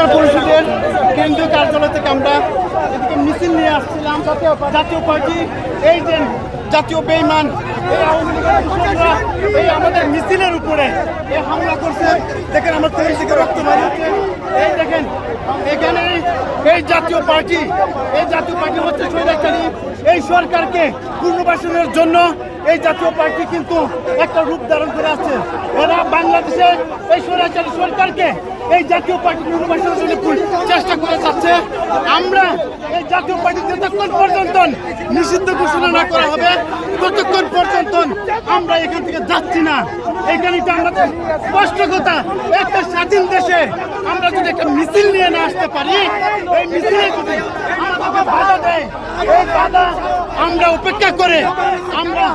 পরিষদের কেন্দ্রীয় কার্যালয় থেকে আমরা এদিকে মিছিল নিয়ে আসছিলাম। জাতীয় পার্টি এই যে জাতীয় বেইমান, এই আমাদের মিছিলের উপরে এই হামলা করছে। দেখেন আমার তৈরি থেকে রক্ত বেরিয়েছে এই দেখেন, এখানে এই জাতীয় পার্টি, এই জাতীয় পার্টি হচ্ছে স্বৈরাচারী। এই সরকারকে পুনর্বাসনের জন্য এই জাতীয় পার্টি কিন্তু একটা রূপ ধারণ করে আছে এরা বাংলাদেশের এই স্বৈরাচারী সরকারকে এই জাতীয় পার্টি পুনর্বাসনের জন্য চেষ্টা করে যাচ্ছে। আমরা এই জাতীয় পার্টি যতক্ষণ পর্যন্ত নিষিদ্ধ ঘোষণা না করা হবে, ততক্ষণ পর্যন্ত আমরা এখান থেকে যাচ্ছি না। এখানে তো আমাদের স্পষ্ট কথা, একটা স্বাধীন দেশে আমরা যদি একটা মিছিল নিয়ে না আসতে পারি, এই মিছিলে যদি আমাদেরকে বাধা দেয়, এই বাধা আমরা উপেক্ষা করে আমরা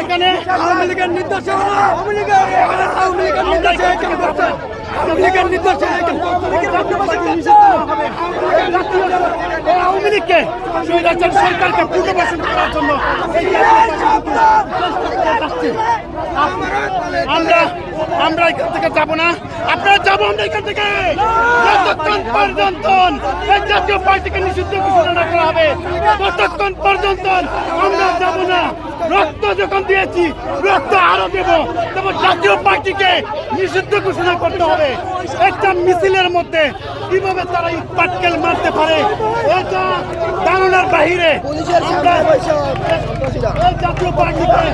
এখানে আওয়ামী লীগের নির্দেশে আওয়ামী লীগের আওয়ামী লীগের নির্দেশে যাব। আওয়ামী লীগের নির্দেশে এই আওয়ামী লীগকে সরকারকে পুনর্বাসন করার জন্য। আমরা আমরা এখান থেকে যাব না। আপনারা যাব আমরা এখান থেকে। যতক্ষণ পর্যন্ত জাতীয় পার্টিকে নিষিদ্ধ ঘোষণা করা হবে, ততক্ষণ পর্যন্ত রক্ত যখন দিয়েছি রক্ত আরও দেব। তবে জাতীয় পার্টিকে নিষিদ্ধ ঘোষণা করতে হবে। একটা মিছিলের মধ্যে কীভাবে তারা এই পাটকেল মারতে পারে এটা ধারণার বাহিরে আমরা জাতীয় পার্টিকে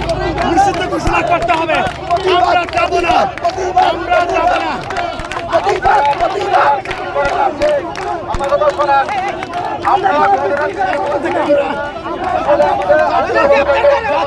নিষিদ্ধ ঘোষণা করতে হবে। আমরা যাব না। আমরা যাব না। আমরা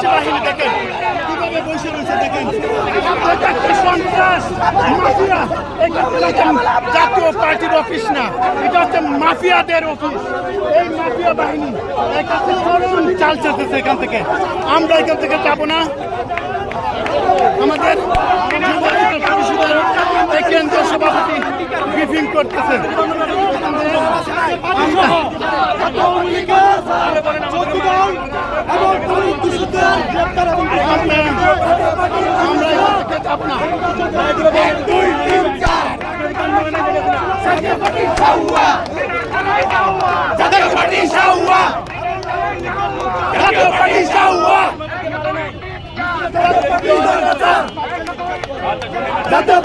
সন্ত্রাসী বাহিনী দেখেন কীভাবে বসে রয়েছে দেখেন এটা সন্ত্রাস মাফিয়া এটা জাতীয় পার্টির অফিস না। এটা হচ্ছে মাফিয়াদের অফিস এই মাফিয়া বাহিনী। চরম চাল চলতেছে এখান থেকে আমরা এখান থেকে যাব না আমাদের কেন্দ্রীয় সভাপতি ব্রিফিং করতেছে আমরা এবং পুলিশ দূষিতদের গ্রেপ্তার এবং আমরা আমরা এখান থেকে যাব না এক দুই তিন চার জাতীয় পার্টি সাউয়া জাতীয় পার্টি সাউয়া Jatiya party সাউয়া Jatiya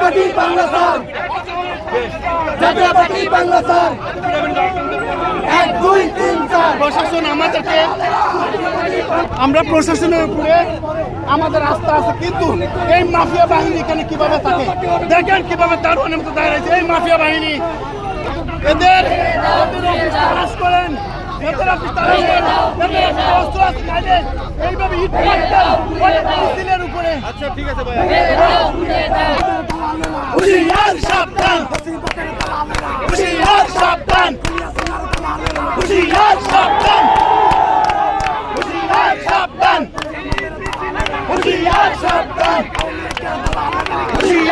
party Bangla sir. Jatiya party Bangla sir. এক দুই তিন। প্রশাসন আমাদেরকে আমরা প্রশাসনের উপরে আমাদের আস্থা আছে কিন্তু এই মাফিয়া বাহিনী এখানে কীভাবে থাকে? দেখেন কীভাবে তার দারোয়ানের মতো দাঁড়িয়েছে এই মাফিয়া বাহিনী এদের তালাশ করেন এদের অফিস তালাশ করেন অস্ত্র আছে নাইলে এইভাবে মারতেন উপরে। আচ্ছা ঠিক আছে ভাই